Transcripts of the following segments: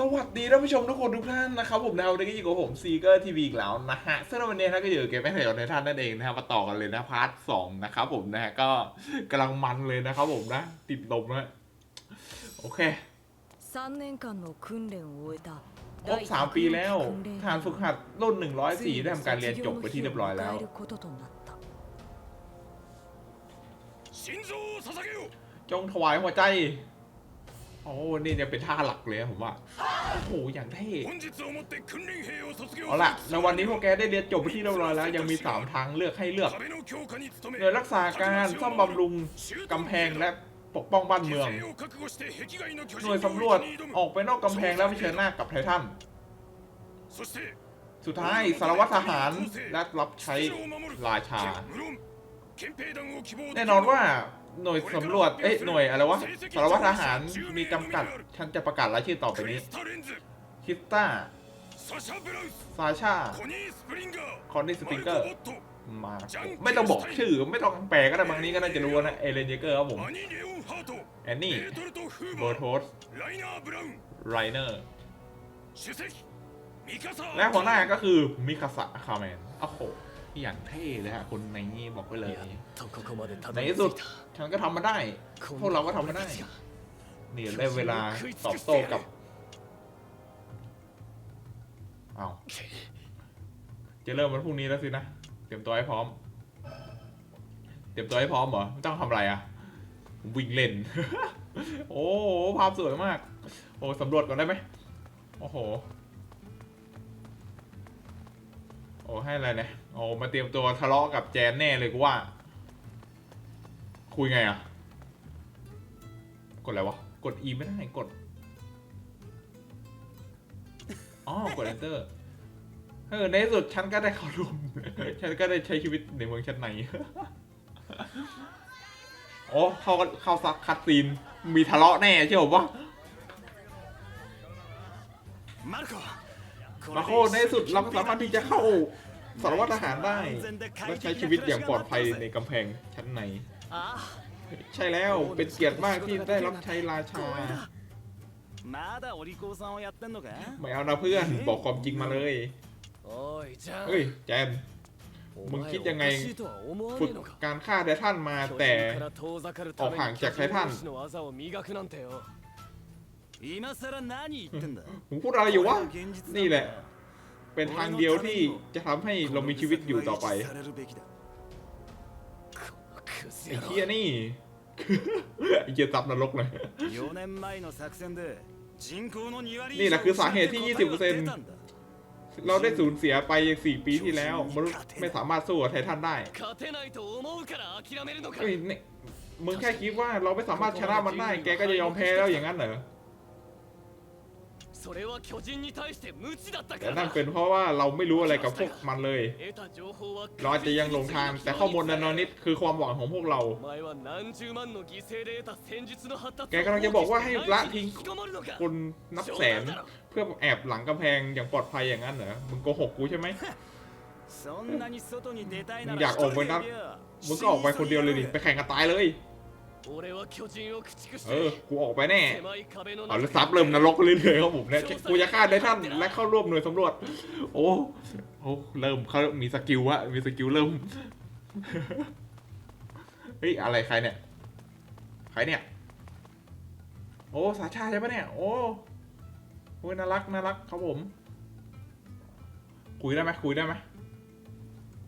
สวัสดีท่านผู้ชมทุกคนทุกท่านนะครับผมนะวได้ก็อยู่กับผมซีเกอร์ทีวีอีกแล้วนะฮะซึ่งวันนี้นะก็อยู่กัเกมแม่เหลียวในท่านนั่นเองนะฮะมาต่อกันเลยนะพาร์ทสองนะครับผมนะฮะก็กำลังมันเลยนะครับผมนะ ติดลมนะโอเคครบสามปีแล้วฐานฝึกหัดรุ่นหนึ่งร้อยสี่ได้ทำการเรียนจบไปที่เรียบร้อยแล้วจงถวายหัวใจ โอ้นี่เนี่ยเป็นท่าหลักเลยผมว่า โอ้โห อย่างเท่เอาล่ะ ในวันนี้พวกแกได้เรียนจบไปที่เรียบร้อยแล้ว ยังมี 3 ทางเลือกให้เลือกเรือรักษาการซ่อมบำรุงกำแพงและปกป้องบ้านเมือง หน่วยสำรวจออกไปนอกกำแพงแล้วเผชิญหน้ากับไททัน สุดท้ายสารวัตรทหารและรับใช้ราชา แน่นอนว่า หน่วยสำรวจ เอ้ย หน่วยอะไรวะ สารวัตรทหาร มีจำกัด ฉันจะประกาศรายชื่อต่อไปนี้ คิสต้า ซาชา คอนนี่สปริงเกอร์ มา ไม่ต้องบอกชื่อ ไม่ต้องแปลก็ได้บางนี้ก็น่าจะรู้นะ เอเลนเจเกอร์ครับผม แอนนี่เบอร์โทสไรเนอร์ และหัวหน้าก็คือมิคาสะคาแมนโอ้โหอย่างเท่เลยฮะคนในนี้บอกไปเลย ในที่สุดฉันก็ทำมาได้ พวกเราก็ทำมาได้เนี่ยได้เวลาตอบโต้กับเอาจะเริ่มวันพรุ่งนี้แล้วสินะ เตรียมตัวให้พร้อม เตรียมตัวให้พร้อมเหรอไม่ต้องทำอะไรอะ วิ่งเล่น โอ้โหภาพสวยมาก โอ้สำรวจก่อนได้ไหมโอ้โห โอ้ให้อะไรเนี่ย โอ้มาเตรียมตัวทะเลาะกับแจนแน่เลยกูว่า คุยไงอะกดอะไรวะ กด E ไม่ได้กด อ๋อ กด Enter เออในสุดฉันก็ได้เข้าร่วม ฉันก็ได้ใช้ชีวิตในเมืองชั้นในโอ้เข้าเข้าซักคัดซีน มีทะเลาะแน่ใชื่อผมว่ามาโคมโคในสุดเราก็สามารถที่จะเข้าสารวัตรทหารได้และใช้ชีวิตอย่างปลอดภัยในกำแพงชั้นใน ใช่แล้วเป็นเกียรติมากที่ได้รับใช้ราชาไม่เอานะเพื่อนบอกความจริงมาเลยเฮ้ยแจมมึงคิดยังไงฝึกการฆ่าไททันมาแต่ออกห่างจากไท่านมึงพูดอะไรอยู่วะนี่แหละ เป็นทางเดียวที่จะทำให้เรามีชีวิตอยู่ต่อไป ไอ้เฮียนี่ไอ้เกียร์ตับนรกเลยนี่นะคือสาเหตุที่ 20%เราได้สูญเสียไป 4 ปีที่แล้วมนุษย์ไม่สามารถสู้กับไททันได้เฮ้ยมึงแค่คิดว่าเราไม่สามารถชนะมันได้ แกก็จะยอมแพ้แล้วอย่างนั้นเหรอ それは巨人に対して無知だったか แต่ ら นั่น だ เป็นเพราะว่าเราไม่รู้อะไรกับพวกมันเลย 得た情報は เราอาจจะยังหลงทาง แต่ข้อมูลนันนิดคือความหวังของพวกเรา お前は何十万の犠牲で得た戦術の発達 แกกำลังจะบอกว่าให้ละทิ้ง 引きこもるのか คนนับแสน เพื่อแอบหลังกำแพงอย่างปลอดภัยอย่างนั้นเหรอ มึงโกหกกูใช่ไหม そんなに外に出たいな มึง ら อยากออกไปนัด มึงก็ออกไปคนเดียวเลยดิ ไปแข่งกันตายเลย 俺は巨人を駆逐し เออ กูออกไปแน่ เอาล้วซับเริ่มนรกเรื่อยๆครับผมเนี่ยกูจะฆ่าได้ท่านและเข้าร่วมหน่วยสำรวจ โอ้โอ้เริ่มเขามีสกิลวะมีสกิลเริ่ม เฮ้ย อะไรใครเนี่ย ใครเนี่ย โอ้ สาชาใช่ปะเนี่ย โอ้โหน่ารักน่ารักครับผม คุยได้ไหมคุยได้ไหม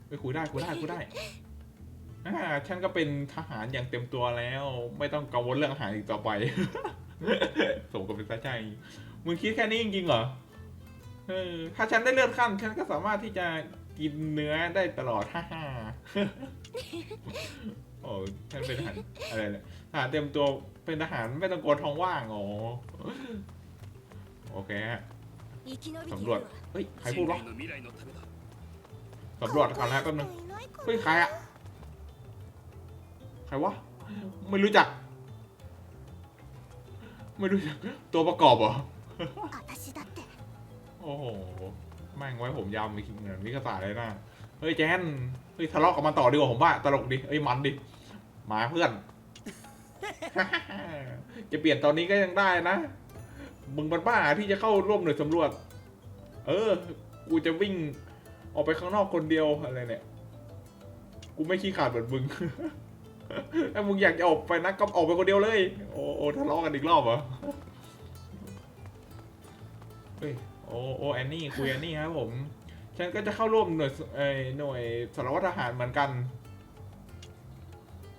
ไปคุยได้คุยได้คุยได้ ฉันก็เป็นทหารอย่างเต็มตัวแล้ว ไม่ต้องกังวลเรื่องอาหารอีกต่อไปสมกับเป็นพระเจ้ามึงคิดแค่นี้จริงๆเหรอถ้าฉันได้เลือดขั้น ฉันก็สามารถที่จะกินเนื้อได้ตลอดฮ่าฮ่าโอ้ฉันเป็นทหารอะไรเนี่ยทหารเต็มตัวเป็นทหารไม่ต้องกลัวท้องว่างโอ้โอเคฮะสำรวจเฮ้ยใครพูดวะสำรวจก่อนนะแป๊บนึงเฮ้ยใครอะ ใครวะ ไม่รู้จัก ไม่รู้จัก ตัวประกอบเหรอ โอ้โห แม่งไว้ผมยาวมีเหมือนมิกษาเลยนะเฮ้ยแจน เฮ้ยทะเลาะกับมันต่อดีกว่าผมว่า ตลกดิเอ้ยมันดิ มาเพื่อน จะเปลี่ยนตอนนี้ก็ยังได้นะ มึงบ้าบ้าที่จะเข้าร่วมหน่วยสำรวจ เออ กูจะวิ่งออกไปข้างนอกคนเดียวอะไรเนี่ย กูไม่ขี้ขาดเหมือนมึง ถ้ามึงอยากจะออกไปนะก็ออกไปคนเดียวเลย โอ้โอ้ทะเลาะกันอีกรอบเหรอเฮ้ยโอ้โอ้แอนนี่คุยแอนนี่ครับผม ฉันก็จะเข้าร่วมหน่วยสเอ่อหน่วยสารวัตรทหารเหมือนกัน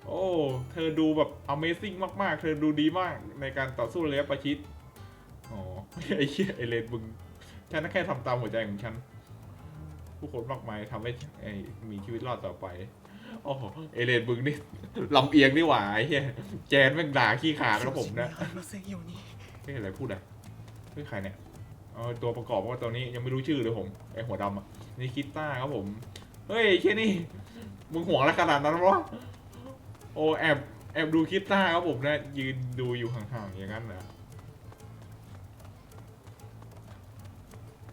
โอ้ เธอดูแบบ Amazing มาก ๆ เธอดูดีมากในการต่อสู้ระยะประชิดอ๋อไอ้เหี้ยไอเลนมึง ฉันแค่ทำตามหัวใจของฉัน ผู้คนมากมายทำให้ไอ้มีชีวิตรอดต่อไป โอ้โหเอเลนมึงนี่ลำเอียงนี่หวาไอ้เยแจนแม่งด่าขี้ขาดนะผมนะไม่เห็นอะไรพูดเลยคือใครเนี่ยตัวประกอบว่าตัวนี้ยังไม่รู้ชื่อเลยผมไอหัวดำอะนี่คิตต้าครับผมเฮ้ยแค่นี้มึงหัวละขนาดนั้นวะโอ้แอบแอบดูคิตต้าครับผมนะยืนดูอยู่ห่างๆอย่างนั้นนะ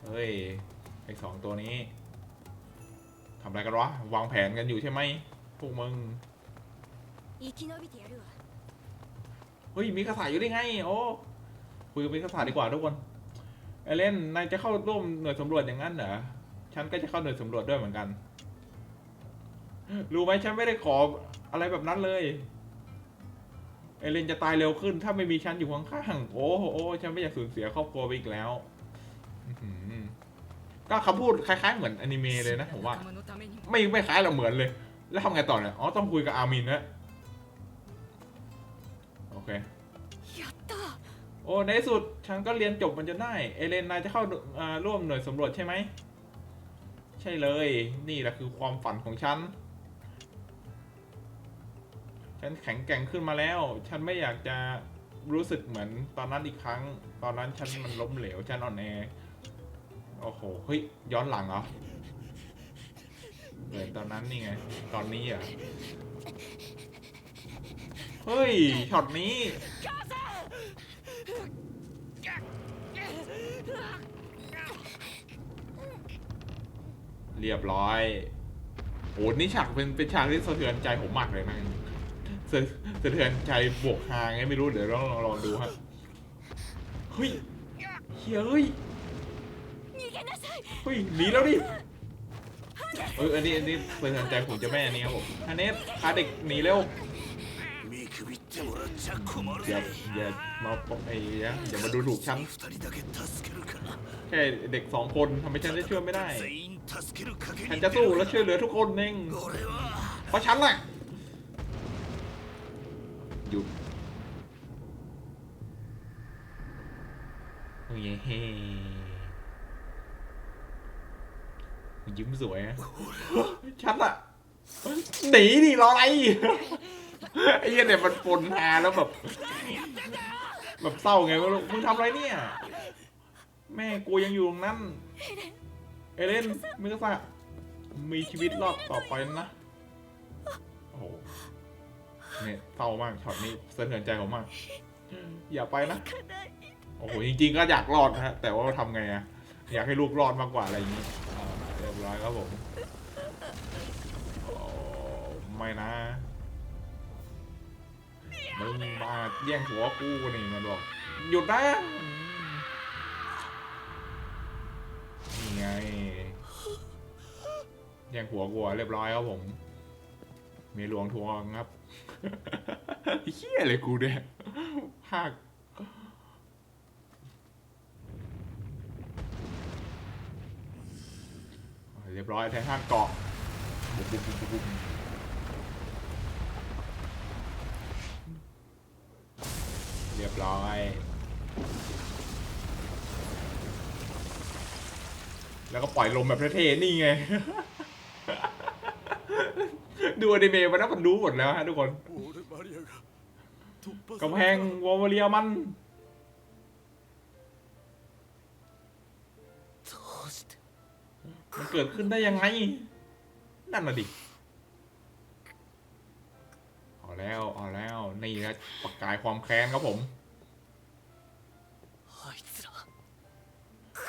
เฮ้ยไอสองตัวนี้ทำอะไรกันวะวางแผนกันอยู่ใช่ไหม พวกมึง 生き延びてやるわ เฮ้ยมีกระสายอยู่ได้ไง โอ้คุยกับมีกระสายดีกว่าทุกคนเอเลนนายจะเข้าร่วมหน่วยสำรวจอย่างนั้นเหรอ ฉันก็จะเข้าหน่วยสำรวจด้วยเหมือนกัน รู้ไหมฉันไม่ได้ขออะไรแบบนั้นเลย เอเลนจะตายเร็วขึ้น ถ้าไม่มีฉันอยู่ข้างๆ โอ้โอ้ฉันไม่อยากสูญเสียครอบครัวไปอีกแล้วอื้อหือก็คำพูดคล้ายๆเหมือนอนิเมะเลยนะผมว่า 仲間のためにも ไม่ไม่คล้ายเราเหมือนเลย แล้วทำไงต่อเนี่ย อ๋อ ต้องคุยกับอามินนะ โอเค โอ้ ในสุด ฉันก็เรียนจบมันจะได้ เอเลนนายจะเข้าร่วมหน่วยสำรวจใช่ไหม ใช่เลย นี่แหละคือความฝันของฉัน ฉันแข็งแกร่งขึ้นมาแล้ว ฉันไม่อยากจะรู้สึกเหมือนตอนนั้นอีกครั้ง ตอนนั้นฉันมันล้มเหลว ฉันอ่อนแอ โอ้โห เฮ้ย ย้อนหลังเหรอ เลยตอนนั้นนี่ไง ตอนนี้อะ เฮ้ย ช็อตนี้ เรียบร้อยโอ้นี่ฉากเป็นเป็นฉากที่สะเทือนใจผมมากเลยนะสะสะเทือนใจบวกฮางไงไม่รู้เดี๋ยวลองลองดูฮะ เฮ้ยเฮ้ยเฮ้ยหนีแล้วดิ เอออันนี้อันนี้เป็นสนใจผมจะแม่อันนี้ครับผมอันนี้พาเด็กหนีเร็วอย่าอย่ามาปกไอ้ยะอย่ามาดูถูกฉันแค่เด็กสองคนทำให้ฉันได้ช่วยไม่ได้ฉันจะสู้และช่วยเหลือทุกคนเองเพราะฉันแหละหยุดโอ้ยเฮ้ ยิ้มสวยอะฉันอะหนีดิรออะไรไอ้เหี้ยเนี่ยมันปนหาแล้วแบบ แบบเศร้าไงไม่รู้มึงทำอะไรเนี่ย แม่กูยังอยู่ตรงนั้น เอเลนมิกาซะมีชีวิตรอดต่อไปนะโอ้โหเนี่ยเศร้ามากช็อตนี้สะเทือนใจผมมาก อย่าไปนะ โอ้โหจริงๆก็อยากรอดนะฮะแต่ว่าทำไงอะอยากให้ลูกรอดมากกว่าอะไรอย่างนี้อ่าเร้อยครับผมไม่นะมึงมาแย่งหัวกูนี่มาบอกหยุดนะนี่ไงแย่งหัวกูเรียบร้อยครับผมมีหลวงทวงครับเฮี้ยเลยกูเนี่ยภาค เรียบร้อยแทงข้างเกาะเรียบร้อย แล้วก็ปล่อยลมแบบประเทศนี่ไง ดูอนิเมะมาแล้วมันรู้หมดแล้วฮะทุกคนกำแพงวอลเลียมัน มันเกิดขึ้นได้ยังไง นั่นน่ะดิเอาแล้วเอาแล้วนี่ละประกายความแค้นครับผม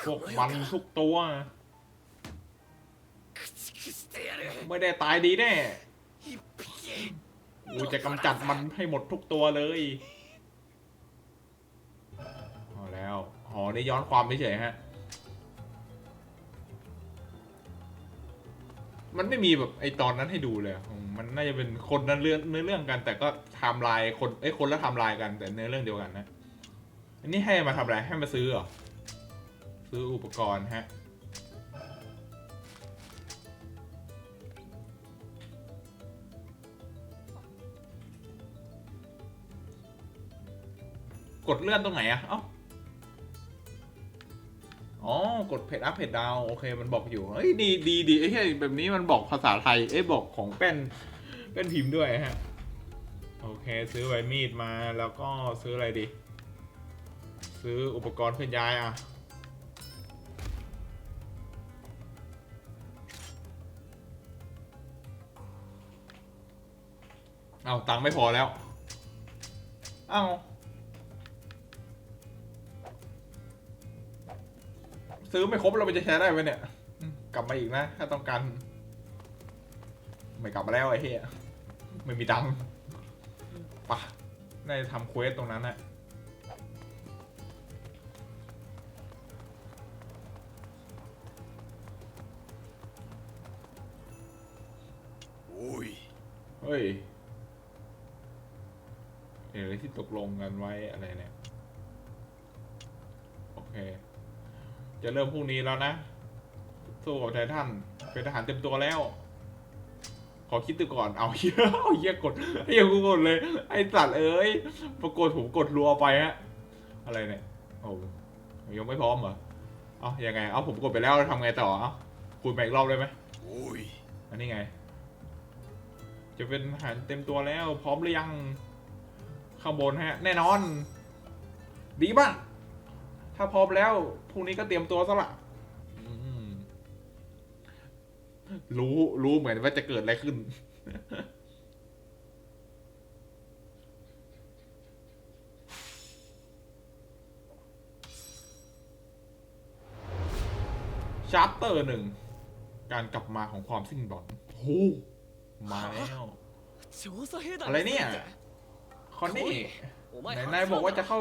พวกมันทุกตัว ไม่ได้ตายดีแน่กูจะกำจัดมันให้หมดทุกตัวเลยเอาแล้วหอนี่ย้อนความเฉยฮะ มันไม่มีแบบไอตอนนั้นให้ดูเลยอืมมันน่าจะเป็นคนนั้นเรื่องเนื้อเรื่องกัน แต่ก็ไทม์ไลน์คนไอยคนละไทม์ไลน์กันแต่เนื้อเรื่องเดียวกันนะ อันนี้ให้มาทำอะไรให้มาซื้อเหรอ ซื้ออุปกรณ์ฮะ กดเลื่อนตรงไหนอะเอ้า อ๋อกดเพจอัพเพจดาวโอเคมันบอกอยู่ เฮ้ยดีดีดีไอ้เหี้ยแบบนี้มันบอกภาษาไทย เอ้ยบอกของแป้นแป้นพิมพ์ด้วยฮะ โอเคซื้อใบมีดมาแล้วก็ซื้ออะไรดี ซื้ออุปกรณ์เคลื่อนย้ายอะเอาตังค์ไม่พอแล้ว เอา ซื้อไม่ครบเรามันจะใช้ได้ไหมเนี่ยอืมกลับมาอีกนะ ถ้าต้องการไม่กลับมาแล้วไอ้เหี้ยไม่มีตังค์ปะน่าจะทำเควสตรงนั้นนะおいเฮ้ยเอ๋ที่ตกลงกันไว้อะไรเนี่ย โอเค จะเริ่มพรุ่งนี้แล้วนะ สู้กับไททันเป็นทหารเต็มตัวแล้ว ขอคิดดูก่อน เอาเฮียเอาเฮียกดเฮียกูกดเลย ไอ้สัตว์เอ้ย ปรากฏผมกดรัวไปฮะ อะไรเนี่ย โอ้ยังไม่พร้อมเหรอ เอายังไง เอาผมกดไปแล้วทำไงต่อ เอาคุยไปอีกรอบเลยไหมおいอันนี้ไง จะเป็นทหารเต็มตัวแล้ว พร้อมหรือยัง ข้างบนฮะ แน่นอน ดีมาก ถ้าพร้อมแล้วพรุ่งนี้ก็เตรียมตัวซะละรู้รู้เหมือนว่าจะเกิดอะไรขึ้น ชาร์เตอร์หนึ่ง การกลับมาของความสิ้นหวังโอ้มาแล้ว อะไรเนี่ย คอนนี่ ไหนนายบอกว่าจะเข้า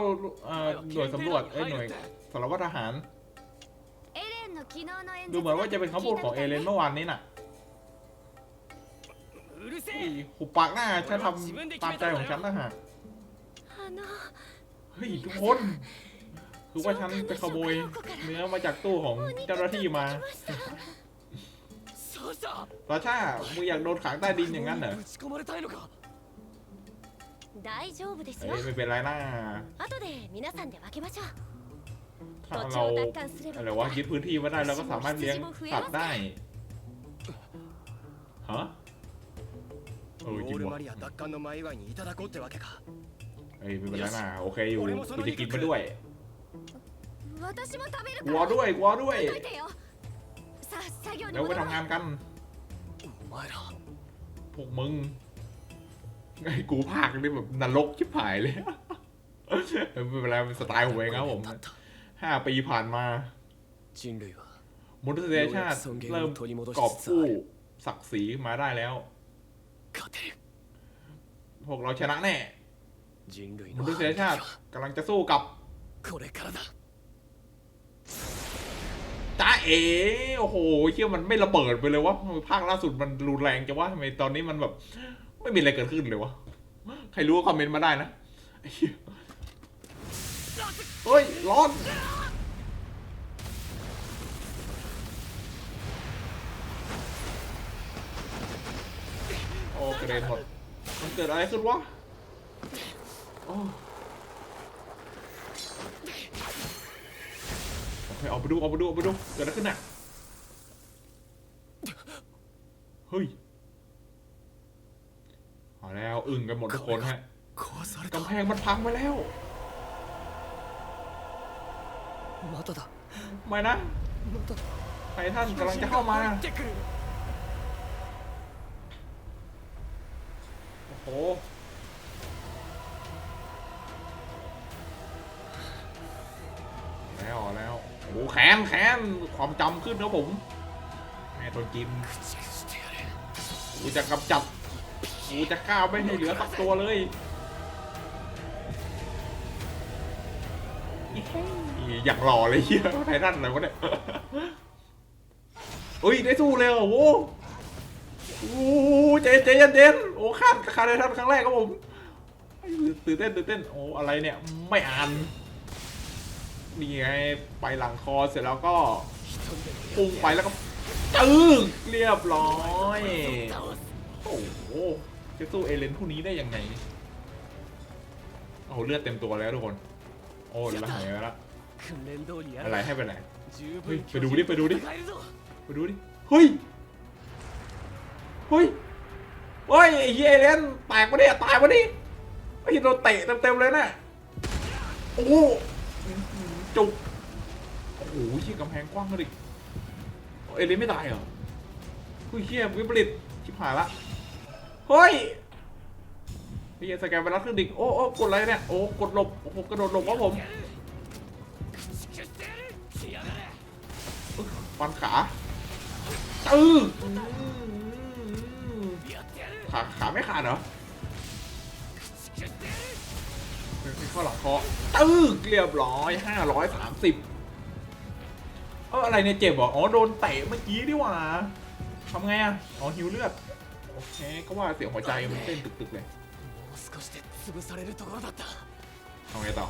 หน่วยสำรวจเอ้หน่วยสารวัตรทหาร ดูเหมือนว่าจะเป็นคำพูดของเอเลนเมื่อวานนี้น่ะหุบปากหน้าฉันทำตามใจของฉันนะฮะเฮ้ยทุกคนคือว่าฉันไปขโมยเนื้อมาจากตู้ของเจ้าหน้าที่มาราชามึงอยากโดนขังใต้ดินอย่างนั้นเหรอ 大丈夫ですよ เอ้ยไม่เป็นไรนะ 後で皆さんで分けましょう ถ้า 土地 เรา を奪還すれ อะไร ば วะยึดพื้นที่มาได้เราก็สามารถเลี้ยงสัตว์ได้ฮะเออ ウ จริ ォ ง ール วะ マリア奪還の前祝いにいただこうってわけか เอ้ยไม่เป็นไรนะโอเคอยู่กูจะกินมาด้วย 私も食べる ก か ลัว ら ด้วยกลัวด้วย どいてよさあ作業に เดี๋ยว 戻 ไป ろう ทำงานกัน お前ら พวกมึง ไอ้กูภาคนี่แบบนรกชิบหายเลยเป็นไรเป็นสไตล์ของเองครับผมห้าปีผ่านมามนุษยชาติเริ่มกอบกู้ศักดิ์ศรีมาได้แล้ว พวกเราชนะแน่มนุษยชาติกำลังจะสู้กับจ้าเอ๋โอ้โหเชื่อมันไม่ระเบิดไปเลยวะภาคล่าสุดมันรุนแรงจังวะทำไมตอนนี้มันแบบ ไม่มีอะไรเกิดขึ้นเลยวะ ใครรู้ก็คอมเมนต์มาได้นะเฮ้ย ร้อนโอ้กระเด็นหมดมันเกิดอะไรขึ้นวะโอ้โอเคเอาไปดูเอาไปดูเอาไปดูเกิดอะไรขึ้นน่ะ เฮ้ยาแล้วอึ้งกันหมดทุกคนฮะกำแพงมันพังไปแล้วมาตไม่นะไท่านกำลังจะเข้ามาโอ้โหแล้วแล้วโอ้แขนแขนความจำขึ้นนะผมแม่ตัวจิมกูจะกำจัด กูจะฆ่าวไม่ให้เหลือสักตัวเลยอยางหล่อเลยเฮียไททันอะไรวะเนี่ยเฮ้ยได้สู้เลยโอ้โหโอ้โหเจนเจนเจนโอ้ข้ามคาไททันครั้งแรกครับผมตื่นเต้นตื่นเต้นโอ้อะไรเนี่ย ไม่อ่านนี่ไงไปหลังคอเสร็จแล้วก็พุ่งไปแล้วก็ตึ้งเรียบร้อย โอ้โห จะสู้เอเลนพวกนี้ได้ยังไงเอาเลือดเต็มตัวแล้วทุกคน โอ้ละหายแล้วละอะไรให้ไปไหนไปดูดิไปดูดิไปดูดิเฮ้ยเฮ้ยเฮ้ยเฮียเลนตายปะเนี่ยตายวะนี่ไอ้เราเตะเต็มๆเลยนะโอ้จุกโอ้โหเฮียกำแพงกว้างเลยเอเลนไม่ตายเหรอเฮียวิบลิตชิบหายละ เฮ้ยไอ้เหี้สแกนไปรัดขึ้นดิโอ้โอ้กดอะไรเนี่ย โอ้กดหลบโอ้โหกระโดดหลบวะผมฟันขาตื้ออขาขาไม่ขาดเหรอเข้าหลังคอตื้อเรียบร้อยห้าร้อยสามสิบเอออะไรเนี่ยเจ็บเหรออ๋อโดนเตะเมื่อกี้ดิว่าทำไงอะอ๋อหิวเลือด โอเก็ว่าเสียงหัวใจมันเต้นตึกๆเลยเอาไงต่อ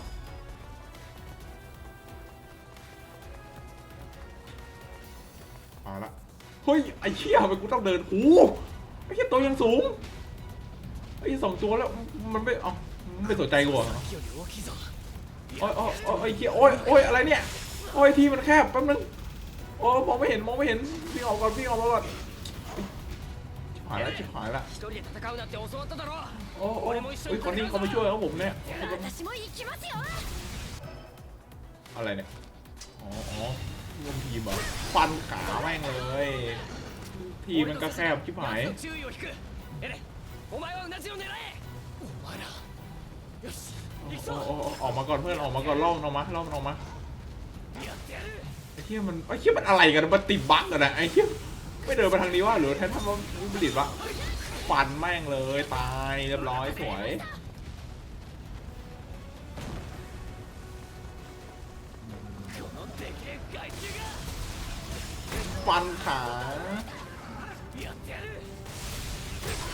เอาละเฮ้ยไอ้เหี้ยมันกูต้องเดินหูไอ้เหี้ยตัวยังสูงไอ้สองตัวแล้วมันไม่เอ้าไม่สนใจกูเหรอโอ้ยโอ้ยไอ้เหี้ยโอ้ยโอ้ยอะไรเนี่ยโอ้ยทีมันแคบแป๊บนึงโอ้มองไม่เห็นมองไม่เห็นวิ่งออกก่อนวิ่งออกมาก่อน หายแล้วชิบหายละโอ้โอ้ยคนนี้เขามาช่วยเล้ผมเนี่ยอะไรเนี่ยอ๋ออ๋อร่วมทีมเหรอฟันขาแม่งเลย ทีมันก็แซบชิบหายออกมาก่อนเพื่อนออกมาก่อนล่องออกมาล่องออกมาไอ้เหี้ยมันไอ้เหี้ยมันอะไรกันมันติดบั๊กเลยนะไอ้เหี้ย ไม่เดินไปทางนี้ว่าหรือแทนทำว่าผลิตวะฟันแม่งเลยตายเรียบร้อยสวยฟันขา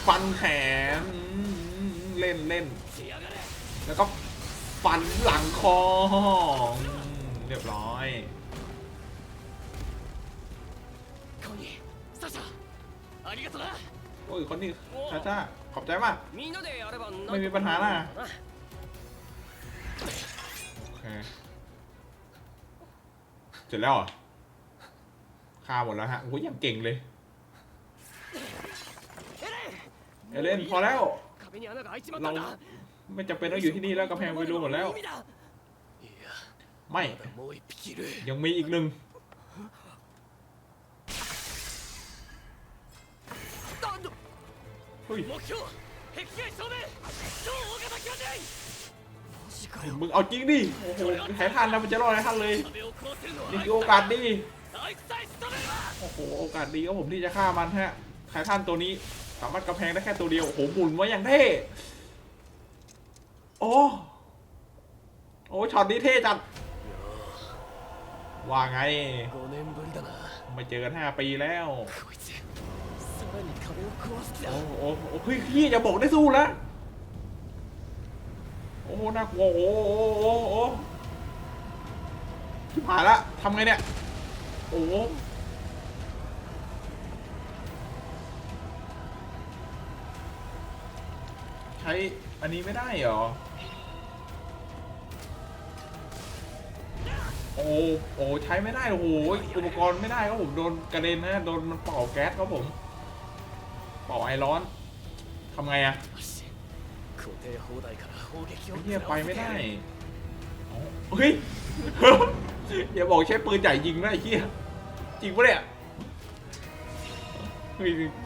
ฟันแขนเล่นเล่นแล้วก็ฟันหลังคอเรียบร้อย โอ้ยคนนี้ชาชาขอบใจมาก ไม่มีปัญหาน่ะโอเคเสร็จแล้วฆ่าหมดแล้วฮะโอ้ยอย่งเก่งเลยเอเลนพอแล้ว เราไม่จำเป็นต้องอยู่ที่นี่แล้วกระแพงไปรูหมดแล้ว ไม่ ยังมีอีกหนึ่ง 目標壁外正面超大型巨人マジかよ มึงเอาจริงดิ โอ้โหไททันนะมันจะรอดไททันเลย 壁を壊せるのは นี่คือโอกาสดี あいつさえ仕留めれば โอ้โห โอกาสดีครับผมที่จะฆ่ามันฮะ ไททันตัวนี้สามารถกำแพงได้แค่ตัวเดียว โอ้โห หมุนมาอย่างเท่ โอ้ โอ้ช็อตนี้เท่จัด ว่าไง 5年ぶりだな ไม่เจอกันห้าปีแล้ว โอ้โหโอ้โหเฮ้ยพี่อย่าบอกได้สู้แล้ว โอ้โหน่ากลัวโอ้โหโอ้โหโอ้โหชิบหายละทำไงเนี่ย โอ้โหใช้ อันนี้ไม่ได้เหรอ โอ้โอ้ใช้ไม่ได้ โอ้โห อุปกรณ์ไม่ได้ครับผม โดนกระเด็นนะ โดนมันเป่าแก๊สครับผม ป่าไอร้อนทำไงอะเฮียไปไม่ได้เฮ้ยอย่าบอกใช้ปืนใหญ่ยิงไม่ได้เฮียจริงปะเนี่ย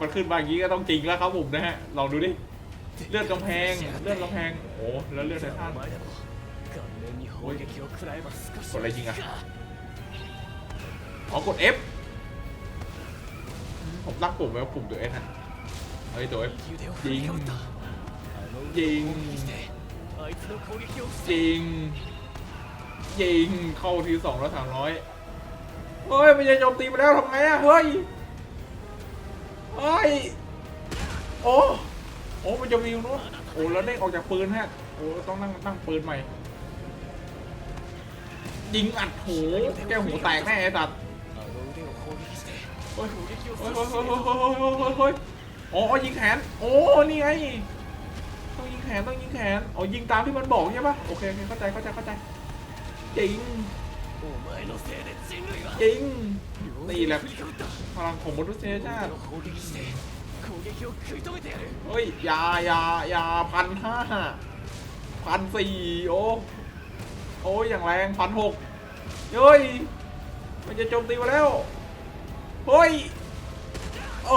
มันขึ้นมาอย่างนี้ก็ต้องจริงแล้วครับผมนะฮะลองดูดิเลือดกำแพงเลือดกำแพงโอ้แล้วเลือดไททันโอ้ยกดอะไรจริงอะขอกด F ผมรักปุ่มไว้ปุ่มตัว F อฮะ เฮ้ยโดยยิงยิงยิงยิงเข้าทีสองแล้วสามร้อยเฮ้ยมันจะโจมตีมาแล้วทำไงอะเฮ้ยเฮ้ยโอ้โอ้มันจะมีนู้นโอ้แล้วเด้งออกจากปืนฮะโอ้ต้องนั่งนั่งปืนใหม่ ยิงอัดหูแก้วหูแตกแน่ไอ้ตัดเฮ้ยโอ้ยโอ้ยโอ้ยโอ้ยโอ้ย โอ้ยิงแขน โอ้นี่ไงต้องยิงแขนต้องยิงแขนโอ้ยิงตามที่มันบอกใช่ปะโอเคโอเคเข้าใจเข้าใจเข้าใจจริงจริงนี่แหละพลังของมนุษยชาติเฮ้ยยายายาพันห้าพันสี่โอ้โอ้ยอย่างแรงพันหกเฮ้ยมันจะโจมตีมาแล้วเฮ้ยโอ้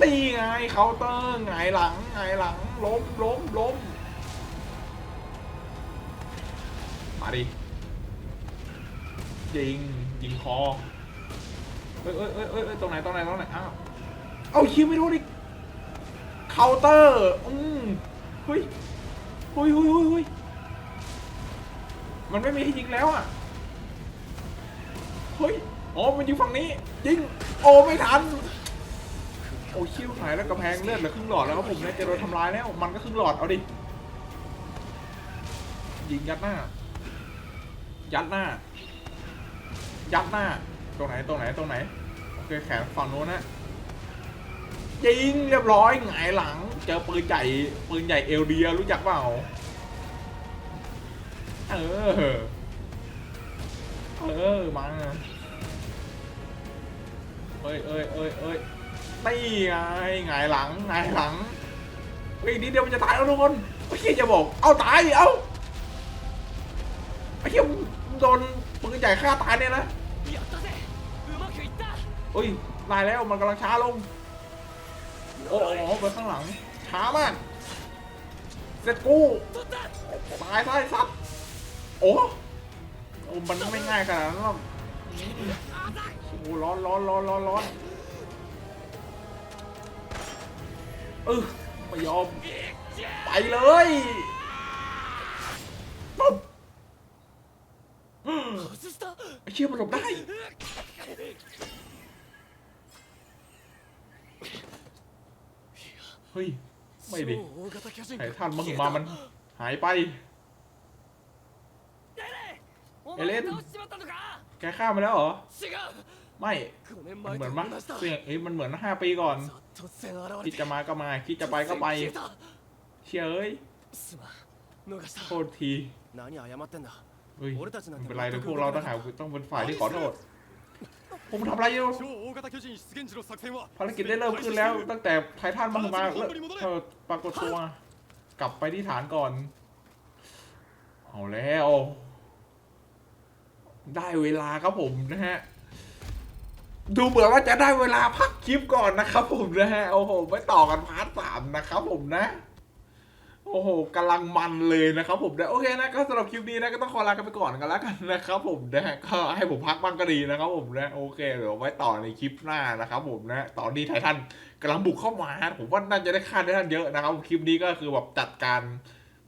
นี่ไงเคาน์เตอร์หงายหลังหงายหลังล้มล้มล้มมาดิยิงยิงคอเอ้ยเอ้ยเอ้ยเอ้ยตรงไหนตรงไหนตรงไหนอ้าวเอาคิวไม่รู้ดิเคาน์เตอร์อืมเฮ้ยเฮ้ยเฮ้ยเฮ้ยมันไม่มีให้ยิงแล้วอะเฮ้ยอ๋อมันอยิงฝั่งนี้ยิงโอ้ไม่ทัน โอ้คิวหายแล้วกระแพงเลือดเหลือครึ่งหลอดแล้วครับผมเนี่ยจะโดนทำลายแล้วมันก็ครึ่งหลอดเอาดิยิงยัดหน้า ยัดหน้า ยัดหน้า ตรงไหนตรงไหนตรงไหนโอเคแขนฝั่งโน้นนะยิงเรียบร้อยหงายหลัง เจอปืนใหญ่ปืนใหญ่เอลเดียรู้จักเปล่าเออเออมาเอ้ยเอ้ยเอ้ยเอ้ย ไม่ไงหลังไงหลังเฮ้ยนิดเดียวมันจะตายแล้วทุกคนไอ้เฮียจะบอก เอาตาย เอาไอ้เฮียโดนปืนใหญ่ฆ่าตายเนี่ยนะโอ้ยตายแล้วมันกำลังช้าลง โอ้โหไปข้างหลัง ช้ามาก เสร็จกู้ตายซะไอ้สัตว์โอ้มันไม่ง่ายขนาดนั้นหรอกโอ้ร้อนร้อนร้อนร้อนร้อน เออไม่ยอม ไปเลยปุ๊บไอ้เชื่อมันหลบได้เฮ้ย ไม่ดิไอ้ท่านมาถึงมามันหายไปเอเลนแกฆ่ามาแล้วเหรอ ไม่มันเหมือนมั้เสียงเอ้ยมันเหมือนห้าปีก่อนคิดจะมาก็มาคิดจะไปก็ไปเฉยโทษทีเฮ้ยเป็นไรเลยพวกเราต้องหาต้องเป็นฝ่ายที่ขอโทษผมทำอะไรอยู่ภารกิจได้เริ่มขึ้นแล้ว ตั้งแต่ไททันมันมาเธอปรากฏตัว กลับไปที่ฐานก่อน เอาแล้ว ได้เวลาครับผมนะฮะ ดูเหมือนว่าจะได้เวลาพักคลิปก่อนนะครับผมนะฮะโอ้โหไม่ต่อกันพาร์ทสามนะครับผมนะ โอ้โหกำลังมันเลยนะครับผมนะโอเคนะก็สำหรับคลิปนี้นะก็ต้องขอลากันไปก่อนกันแล้วกันนะครับผมนะก็ให้ผมพักบ้างก็ดีนะครับผมนะโอเคเดี๋ยวไว้ต่อในคลิปหน้านะครับผมนะตอนนี้ไททันกำลังบุกเข้ามาผมว่าน่าจะได้ค่าไททันเยอะนะครับคลิปนี้ก็คือแบบจัดการ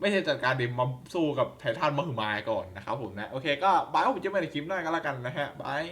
ไม่ใช่จัดการเดมมาสู้กับไททันมาหือมายก่อนนะครับผมนะโอเคก็บายผมจะไม่ในคลิปหน้ากันแล้วกันนะฮะบาย